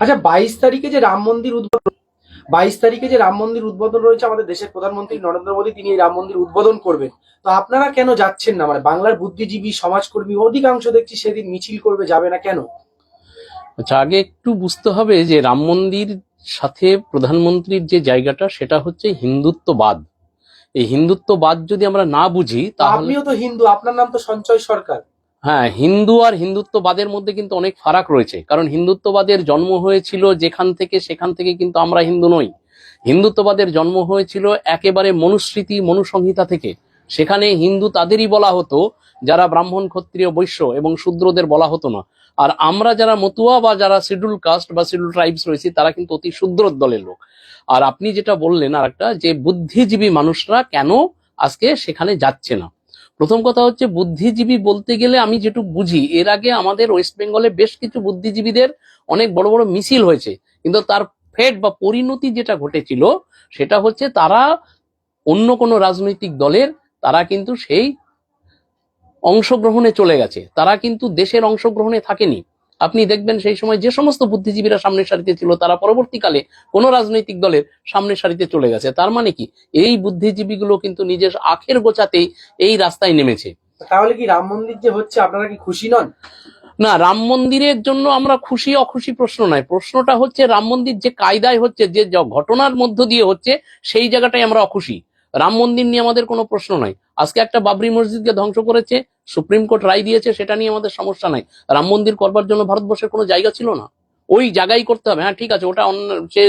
আচ্ছা বাইশ তারিখে যে রাম মন্দির উদ্বোধন বাইশ তারিখে যে রাম মন্দির উদ্বোধন রয়েছে আমাদের দেশের প্রধানমন্ত্রী নরেন্দ্র মোদী তিনি এই রাম মন্দির উদ্বোধন করবেন। তো আপনারা কেন যাচ্ছেন না? মানে বাংলার বুদ্ধিজীবী সমাজকর্মী অধিকাংশ দেখছি সেদিন মিছিল করবে যাবে না কেন? আচ্ছা আগে একটু বুঝতে হবে যে রাম মন্দির সাথে প্রধানমন্ত্রীর যে জায়গাটা সেটা হচ্ছে হিন্দুত্ববাদ। এই হিন্দুত্ববাদ যদি আমরা না বুঝি তো তাহলে আপনিও তো হিন্দু আপনার নাম তো সঞ্চয় সরকার। হ্যাঁ হিন্দু আর হিন্দুত্ববাদের মধ্যে কিন্তু অনেক ফারাক রয়েছে। কারণ হিন্দুত্ববাদের জন্ম হয়েছিল যেখান থেকে, সেখান থেকে কিন্তু আমরা হিন্দু নই। হিন্দুত্ববাদের জন্ম হয়েছিল একেবারে মনুস্মৃতি, মনুসংহিতা থেকে। সেখানে হিন্দু তাদেরই বলা হতো, যারা ব্রাহ্মণ, ক্ষত্রিয়, বৈশ্য এবং শূদ্রদের বলা হতো না। আর আমরা যারা মতুয়া বা যারা শিডিউল কাস্ট বা শিডিউল ট্রাইবস রয়েছি, তারা কিন্তু অতি শূদ্র দলের লোক। আর আপনি যেটা বললেন আর একটা যে বুদ্ধিজীবী মানুষরা কেন আজকে সেখানে যাচ্ছে না? প্রথম কথা হচ্ছে বুদ্ধিজীবী বলতে গেলে আমি যেটুকু বুঝি, এর আগে আমাদের ওয়েস্ট বেঙ্গলে বেশ কিছু বুদ্ধিজীবীদের অনেক বড় বড় মিছিল হয়েছে। কিন্তু তার ফেট বা পরিণতি যেটা ঘটেছিল, সেটা হচ্ছে তারা অন্য কোনো রাজনৈতিক দলের, তারা কিন্তু সেই অংশগ্রহণে চলে গেছে। তারা কিন্তু দেশের অংশগ্রহণে থাকেনি। আপনি দেখবেন সেই সময় যে সমস্ত বুদ্ধিজীবীরা সামনের সারিতে ছিল তারা পরবর্তীকালে কোনো রাজনৈতিক দলের সামনের সারিতে চলে গেছে। তার মানে কি? এই বুদ্ধিজীবীগুলো কিন্তু নিজের আখের গোছাতেই এই রাস্তায় নেমেছে। তাহলে কি রাম মন্দির যে হচ্ছে আপনারা কি খুশি নন? না রাম মন্দিরের জন্য আমরা খুশি অখুশি প্রশ্ন নয়। প্রশ্নটা হচ্ছে রাম মন্দির যে কায়দায় হচ্ছে যে ঘটনার মধ্য দিয়ে হচ্ছে সেই জায়গাটাই আমরা অখুশি। রাম মন্দির নিয়ে আমাদের কোনো প্রশ্ন নাই আজকে একটা বাবরি মসজিদকে ধ্বংস করেছে, সুপ্রিম কোর্ট রায় দিয়েছে, সেটা নিয়ে আমাদের সমস্যা নাই। রাম মন্দির করবার জন্য ভারতবর্ষের কোনো জায়গা ছিল না। ওই জায়গায় করতে হবে। হ্যাঁ ঠিক আছে, ওটা অন্য সে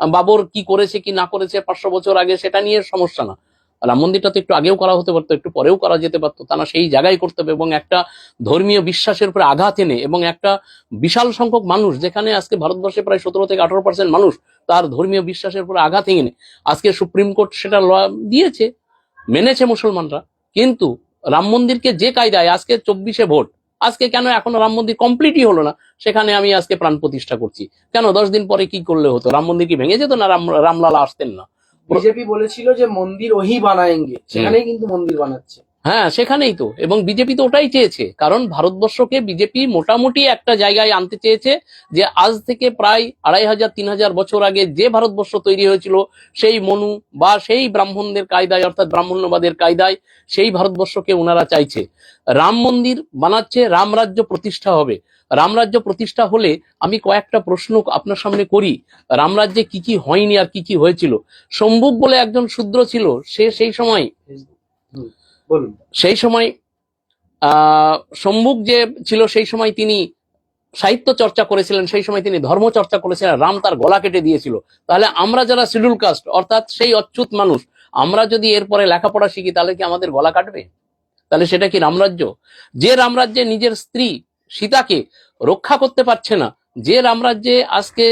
বাবর কি করেছে, কি না করেছে, পাঁচশো বছর আগে, সেটা নিয়ে সমস্যা না। রাম মন্দিরটা তো একটু আগেও করা হতে পারতো, একটু পরেও করা যেতে পারতো। তা না, সেই জায়গায় করতে হবে এবং একটা ধর্মীয় বিশ্বাসের উপরে আঘাত এনে এবং একটা বিশাল সংখ্যক মানুষ, যেখানে আজকে ভারতবর্ষে প্রায় সতেরো থেকে আঠারো পার্সেন্ট মানুষ, তার ধর্মীয় বিশ্বাসের উপরে আঘাত এনে আজকে সুপ্রিম কোর্ট সেটা ল দিয়েছে। মেনেছে মুসলমানরা। কিন্তু রাম মন্দিরকে যে কায়দায় আজকে চব্বিশে ভোট, আজকে কেন এখনও রাম মন্দির কমপ্লিটই হলো না, সেখানে আমি আজকে প্রাণ প্রতিষ্ঠা করছি। কেন দশ দিন পরে কি করলে হতো? রাম মন্দির কি ভেঙে যেত না? রাম, রামলালা আসতেন না। বিজেপি বলেছিল যে মন্দির ওহি বানায়েঙ্গে, সেখানেই কিন্তু মন্দির বানাচ্ছে। হ্যাঁ সেখানেই তো। এবং বিজেপি তো ওটাই চেয়েছে। কারণ ভারতবর্ষকে বিজেপি মোটামুটি একটা জায়গায় আনতে চেয়েছে যে আজ থেকে প্রায় আড়াই হাজার, তিন হাজার বছর আগে যে ভারতবর্ষ তৈরি হয়েছিল, সেই মনু বা সেই ব্রাহ্মণদের কায়দায়, অর্থাৎ ব্রাহ্মণ্যবাদের কায়দায় সেই ভারতবর্ষকে ওনারা চাইছে। রাম মন্দির বানাচ্ছে রামরাজ্য প্রতিষ্ঠা হবে। রামরাজ্য প্রতিষ্ঠা হলে আমি কয়েকটা প্রশ্ন আপনার সামনে করি। রামরাজ্যে কি কি হয়নি আর কি কি হয়েছিল? সম্ভুক বলে একজন শূদ্র ছিল, সে সেই সময় সেই সময় সম্মুখ যে ছিল সেই সময় তিনি সাহিত্য চর্চা করেছিলেন, সেই সময় তিনি ধর্ম চর্চা করেছিলেন, রাম তার গলা কেটে দিয়েছিল। তাহলে আমরা যারা শিডিউল কাস্ট, অর্থাৎ সেই অচ্যুত মানুষ, আমরা যদি এরপরে লেখাপড়া শিখি, তাহলে কি আমাদের গলা কাটবে? তাহলে সেটা কি রামরাজ্য? যে রামরাজ্যে নিজের স্ত্রী সীতাকে রক্ষা করতে পারছে না, যে রামরাজ্যে আজকে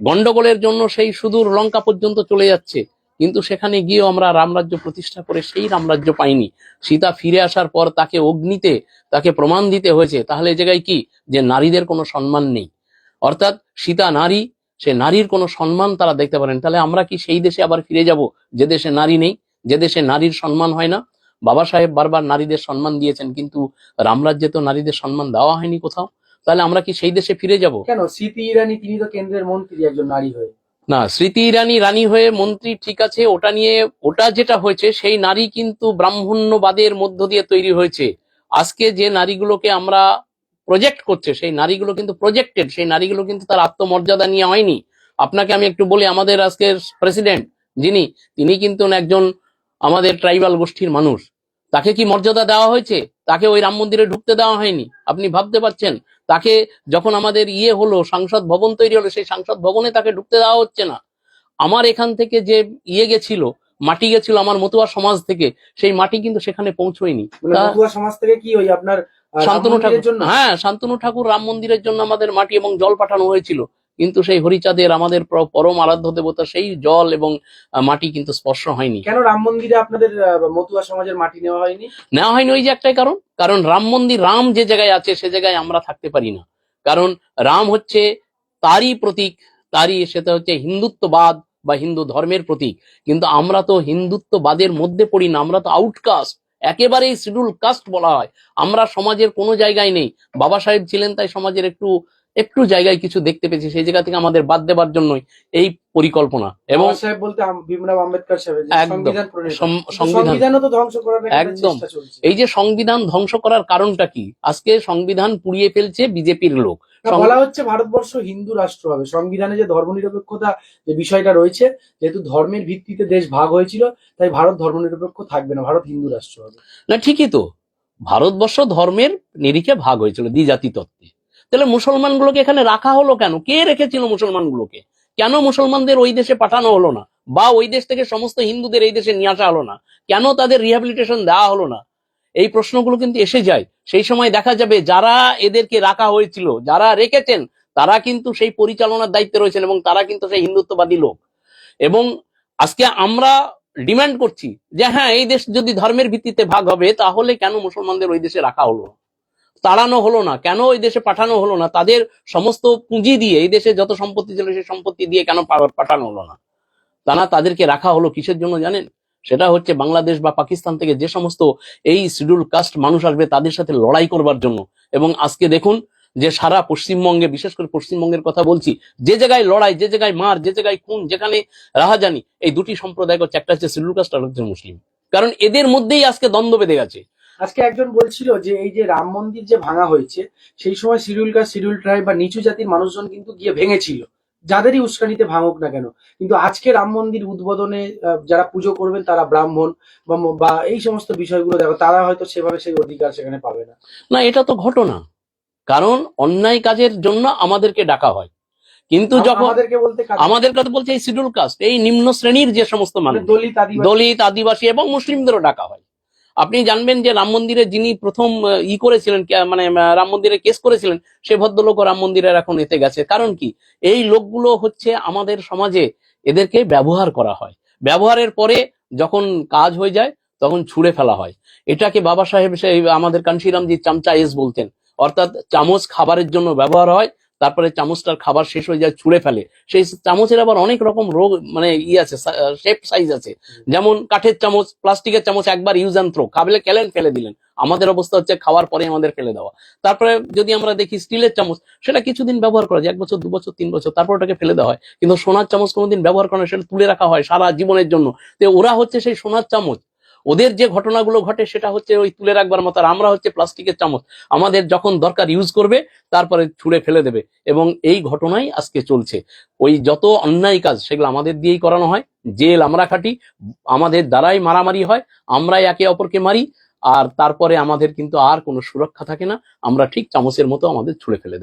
গন্ডগোলের জন্য সেই সুদূর লঙ্কা পর্যন্ত চলে যাচ্ছে কিন্তু সেখানে গিয়েও আমরা রামরাজ্য প্রতিষ্ঠা করে সেই রামরাজ্য পাইনি। সীতা ফিরে আসার পর তাকে অগ্নিতে, তাকে প্রমাণ দিতে হয়েছে। তাহলে এই জায়গায় কি? যে নারীদের কোনো সম্মান নেই। অর্থাৎ সীতা নারী, সে নারীর কোনো সম্মান তারা দেখতে পারেন। তাহলে আমরা কি সেই দেশে আবার ফিরে যাব? যে দেশে নারী নেই, যে দেশে নারীর সম্মান হয় না? বাবা সাহেব বারবার নারীদের সম্মান দিয়েছেন, কিন্তু রামরাজ্যে তো নারীদের সম্মান দেওয়া হয়নি কোথাও। তাহলে আমরা কি সেই দেশে ফিরে যাব? কেন? স্মৃতি ইরানি, তিনি তো কেন্দ্রের মন্ত্রী একজন নারী হয়ে। না, স্মৃতি ইরানি রানী হয়ে মন্ত্রী ঠিক আছে, ওটা নিয়ে, ওটা যেটা হয়েছে, সেই নারী কিন্তু ব্রাহ্মণ্যবাদের মধ্য দিয়ে তৈরি হয়েছে। আজকে যে নারীগুলোকে আমরা প্রজেক্ট করছে, সেই নারীগুলো কিন্তু প্রজেক্টেড সেই নারীগুলো কিন্তু তার আত্মমর্যাদা নিয়ে হয়নি আপনাকে আমি একটু বলি, আমাদের আজকের প্রেসিডেন্ট যিনি, তিনি কিন্তু একজন আমাদের ট্রাইবাল গোষ্ঠীর মানুষ। তাকে কি মর্যাদা দেওয়া হয়েছে? তাকে ওই রাম মন্দিরে ঢুকতে দেওয়া হয়নি। আপনি ভাবতে পারছেন তাকে যখন আমাদের ইয়ে হলো সাংসদ ভবন তৈরি হলো সেই সাংসদ ভবনে তাকে ঢুকতে দেওয়া হচ্ছে না। আমার এখান থেকে যে ইয়ে গেছিল মাটি গেছিল আমার মতুয়া সমাজ থেকে সেই মাটি কিন্তু সেখানে পৌঁছয়নি। মানে মতুয়া সমাজ থেকে কি ওই আপনার শান্তনু ঠাকুর। জন্য? হ্যাঁ শান্তনু ঠাকুর রাম মন্দিরের জন্য আমাদের মাটি এবং জল পাঠানো হয়েছিল। কিন্তু সেই হরিচাঁদের আমাদের পরম আরাধ্য দেবতা সেই জল এবং মাটি কিন্তু স্পর্শ হয়নি। কেন রাম মন্দিরে আপনাদের মতুয়া সমাজের মাটি নেওয়া হয়নি? নেওয়া হয়নি ওই যে একটাই কারণ। কারণ রাম মন্দির রাম যে জায়গায় আছে সে জায়গায় আমরা থাকতে পারি না। কারণ রাম হচ্ছে তারই প্রতীক তারই সেটা হচ্ছে হিন্দুত্ববাদ বা হিন্দু ধর্মের প্রতীক। কিন্তু আমরা তো হিন্দুত্ববাদের মধ্যে পড়ি না আমরা তো আউটকাস্ট একেবারেই শিডিউল কাস্ট বলা হয়। আমরা সমাজের কোনো জায়গায় নেই। বাবা সাহেব ছিলেন তাই সমাজের একটু একটু জায়গায় কিছু দেখতে পেয়েছি সেই জায়গা থেকে আমাদের বাদ দেবার জন্যই এই পরিকল্পনা। এবং সাহেব বলতে আম- ভীমরাও আম্বেদকর সাহেব একদম। সংবিধান তো সংবিধান। সংবিধানও তো ধ্বংস করার একদম। এই যে সংবিধান ধ্বংস করার কারণটা কি? আজকে সংবিধান পুড়িয়ে ফেলছে বিজেপির লোক। বলা হচ্ছে ভারতবর্ষ হিন্দু রাষ্ট্র হবে। সংবিধানে যে ধর্মনিরপেক্ষতা যে বিষয়টা রয়েছে যেহেতু ধর্মের ভিত্তিতে দেশ ভাগ হয়েছিল তাই ভারত ধর্মনিরপেক্ষ থাকবে না ভারত হিন্দু রাষ্ট্র হবে। না ঠিকই তো। ভারতবর্ষ ধর্মের নিরিখে ভাগ হয়েছিল দ্বিজাতি তত্ত্বে তাহলে মুসলমানগুলোকে এখানে রাখা হলো কেন? কে রেখেছিল মুসলমানগুলোকে? কেন মুসলমানদের ওই দেশে পাঠানো হলো না? বা ওই দেশ থেকে সমস্ত হিন্দুদের এই দেশে নিয়ে আসা হলো না? কেন তাদের রিহ্যাবিলিটেশন দেওয়া হলো না? এই প্রশ্নগুলো কিন্তু এসে যায়। সেই সময় দেখা যাবে যারা এদেরকে রাখা হয়েছিল, যারা রেখেছেন, তারা কিন্তু সেই পরিচালনার দায়িত্বে রয়েছেন এবং তারা কিন্তু সেই হিন্দুত্ববাদী লোক। এবং আজকে আমরা ডিমান্ড করছি যে হ্যাঁ এই দেশ যদি ধর্মের ভিত্তিতে ভাগ হবে, তাহলে কেন মুসলমানদের ওই দেশে রাখা হলো? তাড়ানো হলো না। কেন ওই দেশে পাঠানো হলো না? তাদের সমস্ত পুঁজি দিয়ে, এই দেশে যত সম্পত্তি ছিল সেই সম্পত্তি দিয়ে কেন পাঠানো হলো না? তা না তাদেরকে রাখা হলো কিসের জন্য জানেন? সেটা হচ্ছে বাংলাদেশ বা পাকিস্তান থেকে যে সমস্ত এই শিডিউল কাস্ট মানুষ আসবে তাদের সাথে লড়াই করবার জন্য। এবং আজকে দেখুন যে সারা পশ্চিমবঙ্গে, বিশেষ করে পশ্চিমবঙ্গের কথা বলছি, যে জায়গায় লড়াই, যে জায়গায় মার, যে জায়গায় খুন, যেখানে রাহাজানি, এই দুটি সম্প্রদায় হচ্ছে একটা হচ্ছে শিডিউল কাস্ট আর হচ্ছে মুসলিম। কারণ এদের মধ্যেই আজকে দ্বন্দ্ব বেঁধে গেছে। আজকে একজন বলছিল যে এই যে রাম মন্দির যে ভাঙা হয়েছে সেই সময় শিডিউল কাস্ট শিডিউল ট্রাইব বা নিচু জাতির মানুষজন কিন্তু গিয়ে ভেঙেছিল। যাদেরই উস্কানিতে ভাঙুক না কেন। কিন্তু আজকে রাম মন্দির উদ্বোধনে যারা পুজো করবেন তারা ব্রাহ্মণ বা এই সমস্ত বিষয়গুলো দেখো তারা হয়তো সেভাবে সেই অধিকার সেখানে পাবে না। না এটা তো ঘটনা। কারণ অন্যায় কাজের জন্য আমাদেরকে ডাকা হয়। কিন্তু যখন আমাদেরকে বলতে আমাদের কথা বলছে এই শিডিউল কাস্ট এই নিম্ন শ্রেণির যে সমস্ত মানে মানুষ দলিত আদিবাসী এবং মুসলিমদেরও ডাকা হয়। আপনি জানবেন যে রাম মন্দিরে যিনি প্রথম ই করেছিলেন মানে রাম মন্দিরে কেস করেছিলেন, সে ভদ্রলোক রাম মন্দিরের এখন এতে গেছে। কারণ কি? এই লোকগুলো হচ্ছে আমাদের সমাজে এদেরকে ব্যবহার করা হয়। ব্যবহারের পরে যখন কাজ হয়ে যায়, তখন ছুঁড়ে ফেলা হয়। এটাকে বাবা সাহেব আমাদের কানশিরামজি চামচা এস বলতেন। অর্থাৎ চামচ খাবারের জন্য ব্যবহার হয় তারপরে চামচটার খাবার শেষ হয়ে যায় ছুঁড়ে ফেলে। সেই চামচের আবার অনেক রকম রোগ মানে ই আছে শেপ সাইজ আছে। যেমন কাঠের চামচ প্লাস্টিকের চামচ একবার ইউজ অ্যান্ড থ্রো খাবলে খেলেন ফেলে দিলেন। আমাদের অবস্থা হচ্ছে খাওয়ার পরে আমাদের ফেলে দেওয়া। তারপরে যদি আমরা দেখি স্টিলের চামচ সেটা কিছুদিন ব্যবহার করা যায় এক বছর দু বছর তিন বছর তারপর ওটাকে ফেলে দেওয়া হয়। কিন্তু সোনার চামচ কোনোদিন ব্যবহার করা না, সেটা তুলে রাখা হয় সারা জীবনের জন্য। তো ওরা হচ্ছে সেই সোনার চামচ। ওদের যে ঘটনাগুলো ঘটে সেটা হচ্ছে ওই তুলে রাখবার মতো, আর আমরা হচ্ছে প্লাস্টিকের চামচ। আমাদের যখন দরকার ইউজ করবে, তারপরে ছুঁড়ে ফেলে দেবে। এবং এই ঘটনাই আজকে চলছে। ওই যত অন্যায় কাজ, সেগুলো আমাদের দিয়েই করানো হয়। জেল আমরা খাটি, আমাদের দ্বারাই মারামারি হয়, আমরাই একে অপরকে মারি, আর তারপরে আমাদের কিন্তু আর কোনো সুরক্ষা থাকে না। আমরা ঠিক চামচের মতো আমাদের ছুঁড়ে ফেলে